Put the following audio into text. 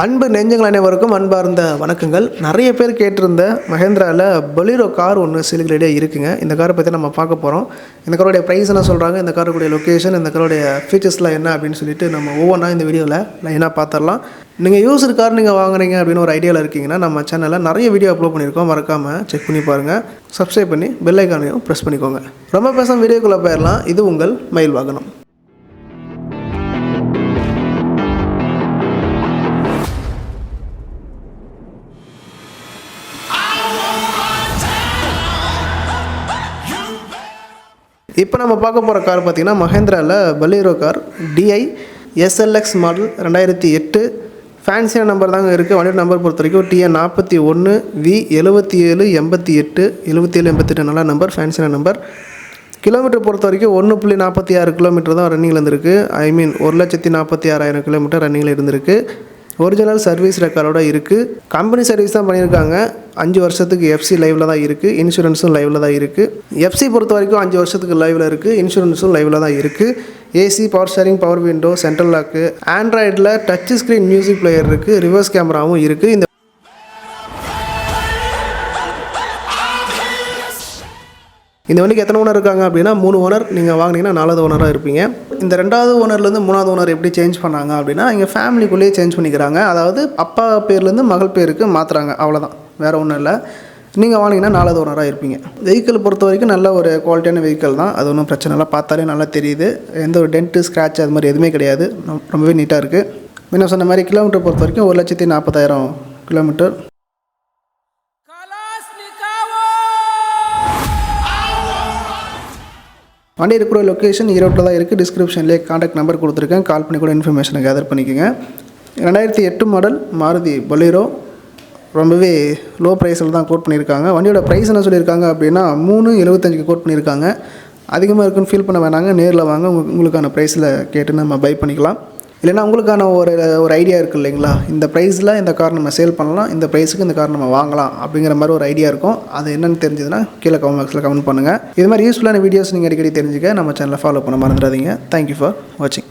அன்பு நெஞ்சங்கள் அனைவருக்கும் அன்பார்ந்த வணக்கங்கள். நிறைய பேர் கேட்டிருந்த மஹேந்திராவில் பொலிரோ கார் ஒன்று சேலுக்கு இருக்குங்க. இந்த காரை பற்றி நம்ம பார்க்க போகிறோம் இந்த காரோடைய ப்ரைஸ் என்ன சொல்கிறாங்க இந்த காருடைய லொக்கேஷன் இந்த காரோடைய ஃபீச்சர்ஸ்லாம் என்ன அப்படின்னு சொல்லிட்டு நம்ம ஒவ்வொன்றா இந்த வீடியோவில் லைனாக பார்த்துடலாம். நீங்கள் யூஸர் கார் நீங்கள் வாங்குறீங்க அப்படின்னு ஒரு ஐடியாவில் இருக்கீங்கன்னா நம்ம சேனலில் நிறைய வீடியோ அப்லோட் பண்ணியிருக்கோம். மறக்காமல் செக் பண்ணி பாருங்கள் சப்ஸ்கிரைப் பண்ணி பெல் ஐக்கானையும் ப்ரெஸ் பண்ணிக்கோங்க. ரொம்ப பேசாமல் வீடியோக்குள்ளே போயிடலாம். இது உங்கள் மயில் வாகனம் இப்போ நம்ம பார்க்க போகிற கார் பார்த்தீங்கன்னா மஹேந்திராவில் Bolero car DI SLX model ரெண்டாயிரத்தி எட்டு. ஃபேன்சியான நம்பர் தாங்க இருக்குது வண்டி நம்பர் பொறுத்த வரைக்கும் டிஎன் நாற்பத்தி ஒன்று வி எழுபத்தி ஏழு எண்பத்தி எட்டு எழுபத்தி ஏழு எண்பத்தெட்டு நல்ல நம்பர் ஃபேன்சியான நம்பர் கிலோமீட்டர் பொறுத்த வரைக்கும் ஒன்று புள்ளி நாற்பத்தி ஆறு கிலோமீட்டர் தான் ரன்னிங்கில் இருந்திருக்கு. ஐ மீன் ஒரு லட்சத்தி நாற்பத்தி ஆறாயிரம் கிலோமீட்டர் ரன்னிங்கில் இருந்திருக்கு. ஒரிஜினல் சர்வீஸ் ரெக்கார்டோட இருக்குது கம்பெனி சர்வீஸ் தான் பண்ணியிருக்காங்க அஞ்சு வருஷத்துக்கு எஃப்சி லைவில் தான் இருக்குது இன்சூரன்ஸும் லைவில் தான் இருக்குது எஃப்சி பொறுத்த வரைக்கும் அஞ்சு வருஷத்துக்கு லைவில் இருக்குது இன்சூரன்ஸும் லைவில் தான் இருக்குது AC power sharing power window central lock ஆண்ட்ராய்டில் touch screen music player இருக்குது ரிவர்ஸ் கேமராவும் இருக்குது இந்த இந்த வண்டிக்கு எத்தனை ஓனர் இருக்காங்க அப்படின்னா மூணு ஓனர் நீங்கள் வாங்கினீங்கன்னா நாலாவது ஓனராக இருப்பீங்க. இந்த ரெண்டாவது ஓனர்லேருந்து மூணாவது ஓனர் எப்படி சேஞ்ச் பண்ணாங்க அப்படின்னா இங்கே ஃபேமிலிக்குள்ளேயே சேஞ்ச் பண்ணிக்கிறாங்க. அதாவது அப்பா பேர்லேருந்து மகள் பேருக்கு மாற்றுறாங்க அவ்வளோதான் வேறு ஒன்றும் இல்லை. நீங்கள் வாங்கினீங்கன்னா நாலாவது ஓனராக இருப்பீங்க. வெஹிக்கிள் பொறுத்த வரைக்கும் நல்ல ஒரு குவாலிட்டியான வெஹிக்கிள் தான். அது ஒன்றும் பிரச்சனை இல்லை. பார்த்தாலே நல்லா தெரியுது. எந்த ஒரு டென்ட்டு ஸ்க்ராட்ச் அது மாதிரி எதுவுமே கிடையாது. ரொம்பவே நீட்டாக இருக்குது முன்ன சொன்ன மாதிரி கிலோமீட்டர் பொறுத்த வரைக்கும் ஒரு லட்சத்தி நாற்பதாயிரம் கிலோமீட்டர் வண்டி இருக்கிற லொக்கேஷன் ஈரோட்டில் தான் இருக்குது. டிஸ்கிரிப்ஷன்லேயே காண்டாக்ட் நம்பர் கொடுத்துருக்கேன். கால் பண்ணி கூட இன்ஃபர்மேஷனை கேதர் பண்ணிக்கோங்க. ரெண்டாயிரத்தி எட்டு மாடல் மாருதி பொலேரோ ரொம்பவே லோ ப்ரைஸில் தான் கோட் பண்ணியிருக்காங்க. வண்டியோட ப்ரைஸ் என்ன சொல்லியிருக்காங்க அப்படின்னா மூணு எழுபத்தஞ்சுக்கு கோட் பண்ணியிருக்காங்க. அதிகமாக இருக்குன்னு ஃபீல் பண்ண வேணாங்க. நேரில் வாங்க. உங்களுக்கான ப்ரைஸில் கேட்டு நம்ம பை பண்ணிக்கலாம். இல்லைனா உங்களுக்கான ஒரு ஒரு ஐடியா இருக்குது இல்லைங்களா? இந்த ப்ரைஸில் இந்த கார் நம்ம சேல் பண்ணலாம் இந்த ப்ரைஸுக்கு இந்த கார் நம்ம வாங்கலாம் அப்படிங்கிற மாதிரி ஒரு ஐடியா இருக்கும். அது என்னென்னு தெரிஞ்சதுன்னா கீழே கமெண்ட் பாக்ஸில் கமெண்ட் பண்ணுங்கள் இது மாதிரி யூஸ்ஃபுல்லான வீடியோஸ் நீங்கள் அடிக்கடி தெரிஞ்சுக்க நம்ம சேனலை ஃபாலோ பண்ண மறந்துடாதீங்க. தேங்க்யூ ஃபார் வாட்சிங்